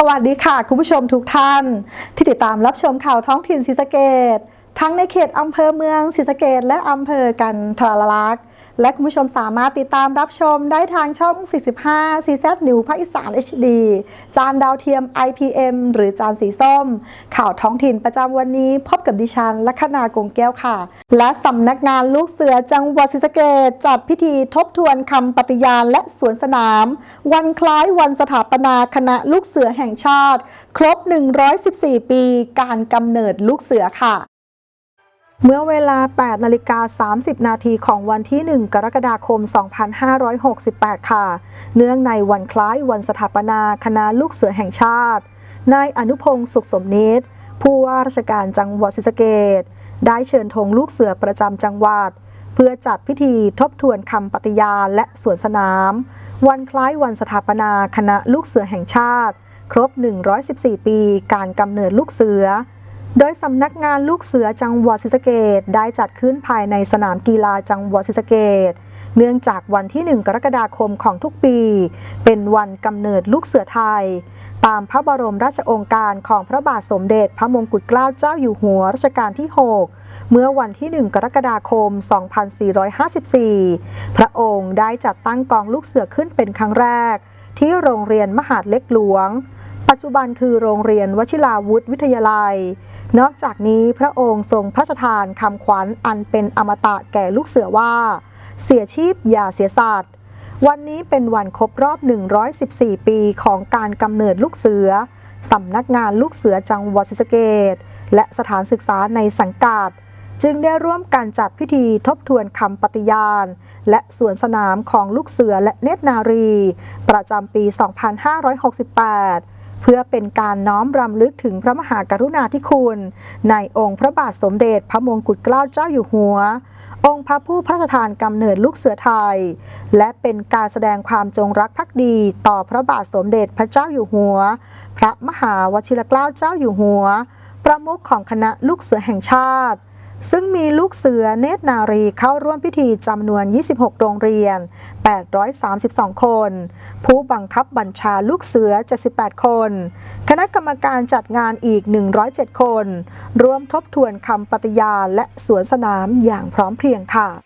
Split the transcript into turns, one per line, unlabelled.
สวัสดีค่ะ คุณผู้ชมทุกท่าน ที่ติดตามรับชมข่าวท้องถิ่นศรีสะเกดทั้งในเขตอำเภอเมืองศรีสะเกดและอำเภอกันทรลักษณ์ และคุณผู้ชมสามารถติดตามรับชมได้ทางช่อง 45 CZ New ภาคอีสาน HD จานดาวเทียม IPM หรือจานสีส้ม ข่าวท้องถิ่นประจำวันนี้ พบกับดิฉันลัคนากงแก้วค่ะ และสำนักงานลูกเสือจังหวัดศรีสะเกดจัดพิธีทบทวนคำปฏิญาณและสวนสนาม วันคล้ายวันสถาปนาคณะลูกเสือแห่งชาติ ครบ 114 ปี การกำเนิดลูกเสือค่ะ เมื่อเวลา 8 นาฬิกา 30 นาทีของวันที่ 1 กรกฎาคม 2568 ค่ะ เนื่องในวันคล้ายวันสถาปนาคณะลูกเสือแห่งชาติ นายอนุพงศ์สุขสมนิตผู้ว่าราชการจังหวัดศรีสะเกดได้เชิญธงลูกเสือประจำจังหวัด เพื่อจัดพิธีทบทวนคำปฏิญาณและสวนสนาม วันคล้ายวันสถาปนาคณะลูกเสือแห่งชาติ ครบ 114 ปีการกำเนิดลูกเสือ โดยสำนักงานลูกเสือจังหวัดศรีสะเกดได้จัดขึ้นภายในสนามกีฬาจังหวัดศรีสะเกดเนื่องจากวันที่ 1 กรกฎาคมของทุกปี เป็นวันกำเนิดลูกเสือไทย ตามพระบรมราชโองการของพระบาทสมเด็จพระมงกุฎเกล้าเจ้าอยู่หัวรัชกาลที่ 6 เมื่อวันที่ 1 กรกฎาคม 2454 พระองค์ได้จัดตั้งกองลูกเสือขึ้นเป็นครั้งแรก ที่โรงเรียนมหาดเล็กหลวง ปัจจุบันคือโรงเรียนวชิราวุธวิทยาลัย นอกจากนี้พระองค์ทรงพระราชทานคำขวัญอันเป็นอมตะแก่ลูกเสือว่า เสียชีพอย่าเสียสัตว์วันนี้เป็นวันครบรอบ 114 ปีของการกำเนิดลูกเสือสำนักงานลูกเสือจังหวัดศรีสะเกดและสถานศึกษาในสังกัด จึงได้ร่วมการจัดพิธีทบทวนคำปฏิญาณ และสวนสนามของลูกเสือและเนตรนารี ประจำปี 2568 เพื่อเป็นการน้อมรำลึกถึงพระมหากรุณาธิคุณ ในองค์พระบาทสมเด็จพระมงกุฎเกล้าเจ้าอยู่หัว องค์พระผู้พระราชทานกำเนิดลูกเสือไทย และเป็นการแสดงความจงรักภักดี ต่อพระบาทสมเด็จพระเจ้าอยู่หัว พระมหาวชิรเกล้าเจ้าอยู่หัว ประมุขของคณะลูกเสือแห่งชาติ ซึ่งมีลูกเสือเนตรนารีเข้าร่วมพิธีจำนวน 26 โรงเรียน 832 คน ผู้บังคับบัญชาลูกเสือ 78 คน คณะกรรมการจัดงานอีก 107 คนร่วมทบทวนคำปฏิญาณและสวนสนามอย่างพร้อมเพรียงค่ะ